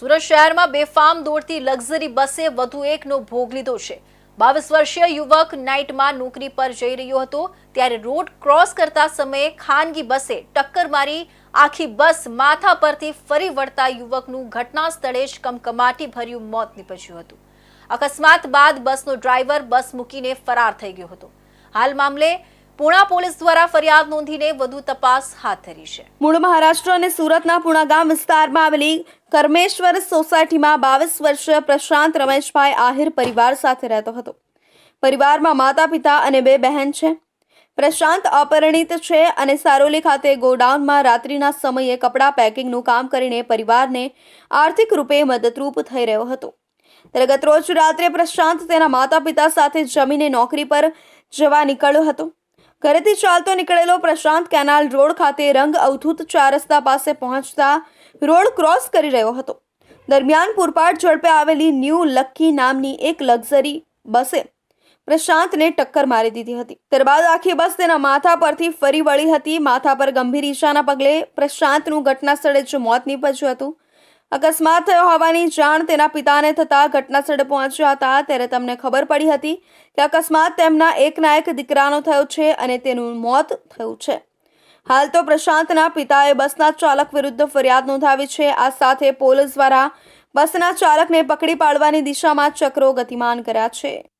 સુરત શહેરમાં બેફામ દોડતી લક્ઝરી બસે વધુ એકનો ભોગ લીધો છે. બાવીસ વર્ષીય યુવક નાઇટમાં નોકરી પર જઈ રહ્યો હતો. ત્યારે રોડ ક્રોસ કરતા સમયે ખાનગી બસે ટક્કર મારી આખી બસ માથા પરથી ફરી વળતા યુવકનું ઘટના સ્થળે જ કમકમાટી ભર્યું મોત નીપજ્યું હતું. અકસ્માત બાદ બસનો ડ્રાઈવર બસ મૂકીને ફરાર થઈ ગયો હતો. હાલ મામલે પુણા પોલીસ દ્વારા ફરિયાદ નોંધીને વધુ તપાસ હાથ ધરી છે. મૂળ મહારાષ્ટ્ર અને સુરતના પુણા ગામ વિસ્તારમાં આવેલી કરમેશ્વર સોસાયટીમાં બાવીસ વર્ષીય પ્રશાંત રમેશભાઈ આહિર પરિવાર સાથે રહેતો હતો. પરિવારમાં માતા પિતા અને બે બહેન છે. પ્રશાંત અપરિણિત છે અને સારોલી ખાતે ગોડાઉનમાં રાત્રિના સમયે કપડાં પેકિંગનું કામ કરીને પરિવારને આર્થિક રૂપે મદદરૂપ થઈ રહ્યો હતો. ત્યારે ગતરોજ રાત્રે પ્રશાંત તેના માતા પિતા સાથે જમીને નોકરી પર જવા નીકળ્યો હતો. ઘરેથી ચાલતો નીકળેલો પ્રશાંત કેનાલ રોડ ખાતે રંગ અવધૂત ચાર રસ્તા પાસે પહોંચતા રોડ ક્રોસ કરી રહ્યો હતો. દરમિયાન પૂરપાટ ઝડપે આવેલી ન્યૂ લક્કી નામની એક લક્ઝરી બસે પ્રશાંતને ટક્કર મારી દીધી હતી. ત્યારબાદ આખી બસ તેના માથા પરથી ફરી વળી હતી. માથા પર ગંભીર ઈશાના પગલે પ્રશાંતનું ઘટના સ્થળે જ મોત નીપજ્યું હતું. અકસ્માત થયો હોવાની જાણ તેના પિતાને થતાં ઘટના સ્થળે પહોંચ્યા હતા ત્યારે તેમને ખબર પડી હતી કે અકસ્માત તેમના એકના એક દીકરાનો થયો છે અને તેનું મોત થયું છે. હાલ તો પ્રશાંતના પિતાએ બસના ચાલક વિરુદ્ધ ફરિયાદ નોંધાવી છે. આ સાથે પોલીસ દ્વારા બસના ચાલકને પકડી પાડવાની દિશામાં ચક્રો ગતિમાન કર્યા છે.